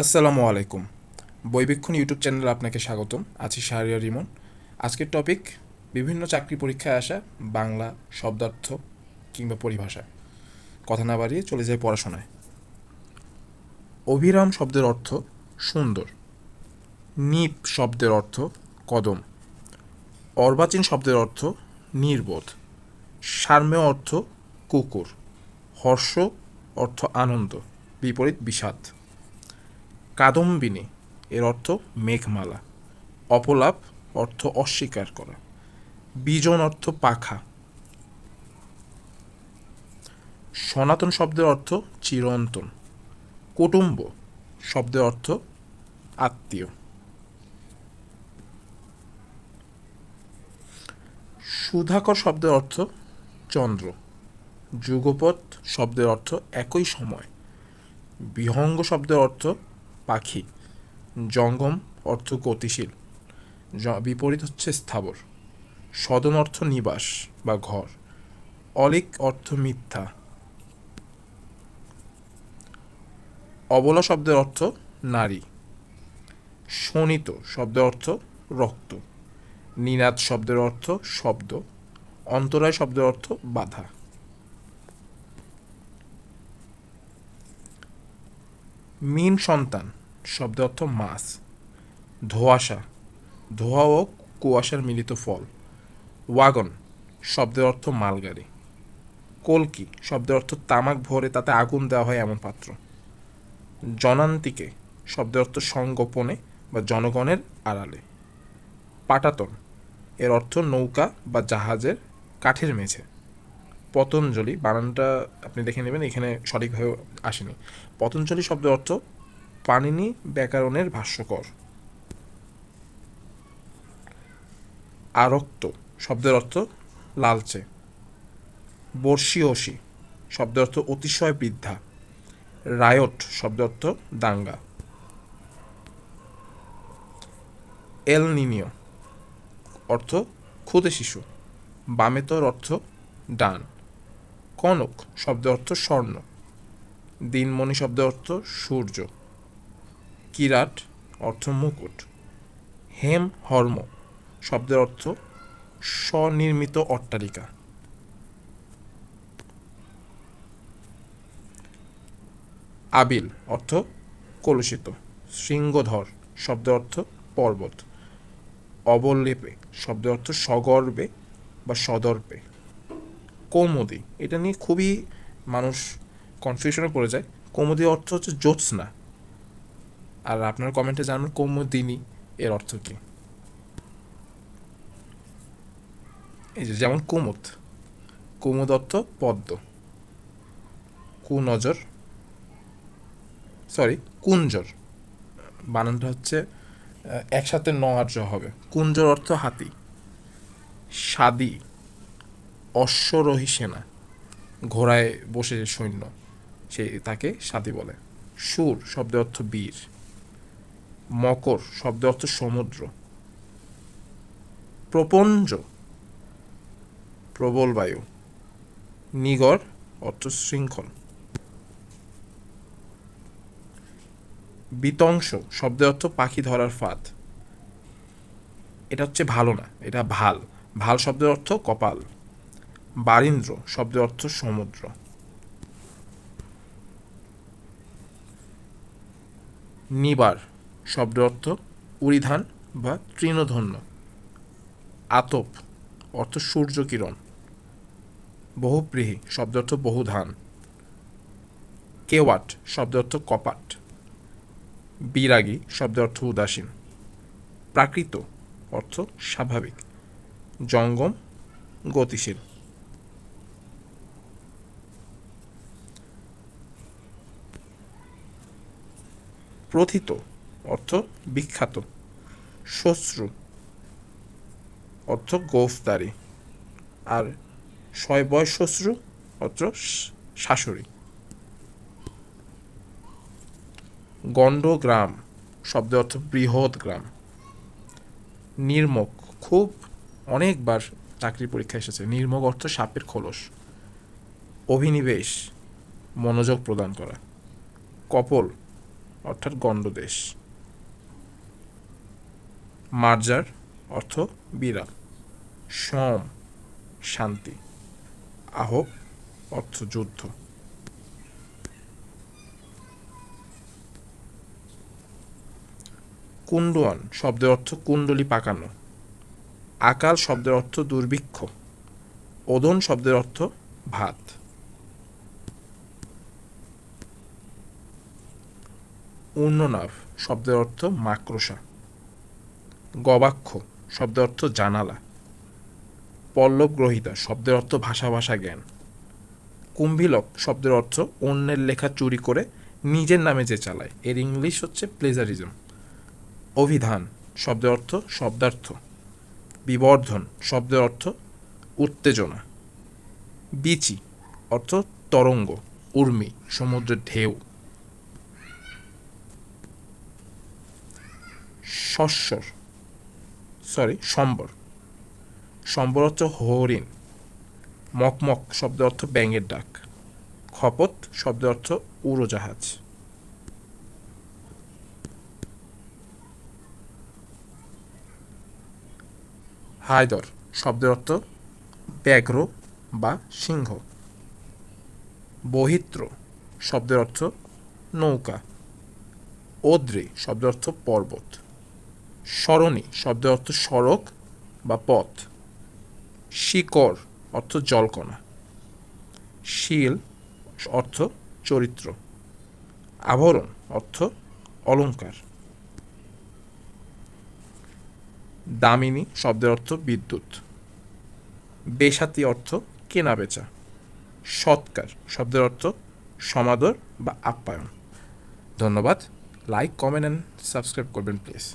আসসালামু আলাইকুম। বৈবেক্ষণ ইউটিউব চ্যানেলে আপনাকে স্বাগতম। আছি শাহরিয়া রিমন। আজকের টপিক, বিভিন্ন চাকরি পরীক্ষায় আসা বাংলা শব্দার্থ কিংবা পরিভাষা। কথা না বাড়িয়ে চলে যায় পড়াশোনায়। অভিরাম শব্দের অর্থ সুন্দর। নিপ শব্দের অর্থ কদম। অর্বাচীন শব্দের অর্থ নির্বোধ। সার্মেয় অর্থ কুকুর। হর্ষ অর্থ আনন্দ। বিপরীত বিষাদ। কাদম্বিনী, এর অর্থ মেঘমালা। অপলাপ অর্থ অস্বীকার করা। বিজন অর্থ পাখা। সনাতন শব্দের অর্থ চিরন্তন। কুটুম্ব শব্দের অর্থ আত্মীয়। সুধাকর শব্দের অর্থ চন্দ্র। যুগপৎ শব্দের অর্থ একই সময়। বিহঙ্গ শব্দের অর্থ পাখি। জঙ্গম অর্থ গতিশীল। বিপরীত হচ্ছে স্থাবর। সদন অর্থ নিবাস বা ঘর। অলিক অর্থ মিথ্যা। অবলা শব্দের অর্থ নারী। শোণিত শব্দের অর্থ রক্ত। নিনাদ শব্দের অর্থ শব্দ। অন্তরায় শব্দের অর্থ বাধা। মিন সন্তান। শব্দ অর্থ মাছ। ধোঁয়াশা। ধোঁয়া ও কুয়াশার মিলিত ফল। ওয়াগন, শব্দের অর্থ মালগাড়ি। কলকি, শব্দের অর্থ তামাক ভরে তাতে আগুন দেওয়া হয় এমন পাত্র। জনান্তিকে, শব্দের অর্থ সংগোপনে বা জনগণের আড়ালে। পাটাতন, এর অর্থ নৌকা বা জাহাজের কাঠের মেঝে। পতঞ্জলি, বানানটা আপনি দেখে নেবেন, এখানে সঠিকভাবে আসেনি। পতঞ্জলি শব্দের অর্থ পানিনি, ব্যাকরণের ভাষ্যকর। আরক্ত, শব্দের অর্থ লালচে। বর্ষীয়সী শব্দের অর্থ অতিশয় বৃদ্ধা। রায়ট, শব্দের অর্থ দাঙ্গা। এল নিনিও, অর্থ ক্ষুদে শিশু। বামেতর অর্থ ডান। কনক শব্দ অর্থ স্বর্ণ। দিনমণি শব্দ অর্থ সূর্য। কিরাট অর্থ মুকুট। হেম হর্ম শব্দের অর্থ স্বনির্মিত অট্টালিকা। আবিল অর্থ কলুষিত। শৃঙ্গধর শব্দ অর্থ পর্বত। অবলেপে শব্দ অর্থ সগর্বে বা সদর্পে। কৌমুদি, এটা নিয়ে খুবই মানুষ কনফিউশনে পড়ে যায়। কৌমুদি অর্থ হচ্ছে জ্যোৎস্না। আর আপনার কমেন্টে জানাবেন কৌমুদিনী এর অর্থ কী। এই যে যেমন কুমুদ কুমুদ অর্থ পদ্ম। কুনজর সরি কুঞ্জর। বানানটা হচ্ছে একসাথে ন আর জ হবে। কুঞ্জর অর্থ হাতি। সাদি, অশ্বরোহী সেনা। ঘোড়ায় বসে যে সৈন্য। সে তাকে সাদি বলে। সুর শব্দের অর্থ বীর। মকর শব্দের অর্থ সমুদ্র। প্রপঞ্জ, প্রবল বায়ু। নিগর অর্থ শৃঙ্খল। বিতংশ শব্দের অর্থ পাখি ধরার ফাঁদ। এটা হচ্ছে ভালো না, এটা ভালো। ভালো শব্দের অর্থ কপাল। বারিন্দ্র শব্দের অর্থ সমুদ্র। নিবার শব্দের অর্থ উড়িধান বা তৃণধন্য। আতপ অর্থ সূর্য কিরণ। বহুপ্রীহি শব্দ অর্থ বহুধান। কেওয়াট শব্দ অর্থ কপাট। বিরাগী শব্দ অর্থ উদাসীন। প্রাকৃত অর্থ স্বাভাবিক। জঙ্গম গতিশীল। প্রথিত অর্থ বিখ্যাত। শ্বশ্রু অর্থ গোফদারি। আর ছয় বয়স শ্বশ্রু অর্থ শাশুড়ি। শাশুড়ি গণ্ডগ্রাম শব্দের অর্থ বৃহৎ গ্রাম। নির্মক, খুব অনেকবার চাকরি পরীক্ষা এসেছে। নির্মক অর্থ সাপের খোলস। অভিনিবেশ, মনোযোগ প্রদান করা। কপল, অর্থাৎ গণ্ডদেশ। মার্জার অর্থ বিড়াল। সম, শান্তি। আহ অর্থ যুদ্ধ। কুণ্ডুয়ান শব্দের অর্থ কুণ্ডলি পাকানো। আকাল শব্দের অর্থ দুর্ভিক্ষ। ওদন শব্দের অর্থ ভাত। উন্ননাভ শব্দের অর্থ মাকড়সা। গবাক্ষ, শব্দের অর্থ জানালা। পল্লব গ্রহিতা, শব্দের অর্থ ভাষা ভাষা জ্ঞান। কুম্ভিলক, শব্দের অর্থ অন্যের লেখা চুরি করে নিজের নামে যে চালায়। এর ইংলিশ হচ্ছে প্লেজারিজম। অভিধান, শব্দের অর্থ শব্দার্থ। বিবর্ধন, শব্দের অর্থ উত্তেজনা। বিচি, অর্থ তরঙ্গ, উর্মি, সমুদ্রের ঢেউ। শস্যর সরি সম্বর। সম্বর অর্থ হরিণ। মকমক শব্দ অর্থ ব্যাঙের ডাক। খপত শব্দ অর্থ উড়োজাহাজ। হায়দর শব্দের অর্থ ব্যাঘ্র বা সিংহ। বহিত্র শব্দের অর্থ নৌকা। ওদ্রে শব্দের অর্থ পর্বত। সরণি শব্দের অর্থ সড়ক বা পথ। শিকড়, অর্থ জলকণা। শিল, অর্থ চরিত্র। আভরণ অর্থ অলঙ্কার দামিনী, শব্দের অর্থ বিদ্যুৎ। বেসাতি অর্থ কেনা বেচা সৎকার, শব্দের অর্থ সমাদর বা আপ্যায়ন। ধন্যবাদ। লাইক, কমেন্ট অ্যান্ড সাবস্ক্রাইব করবেন, প্লিজ।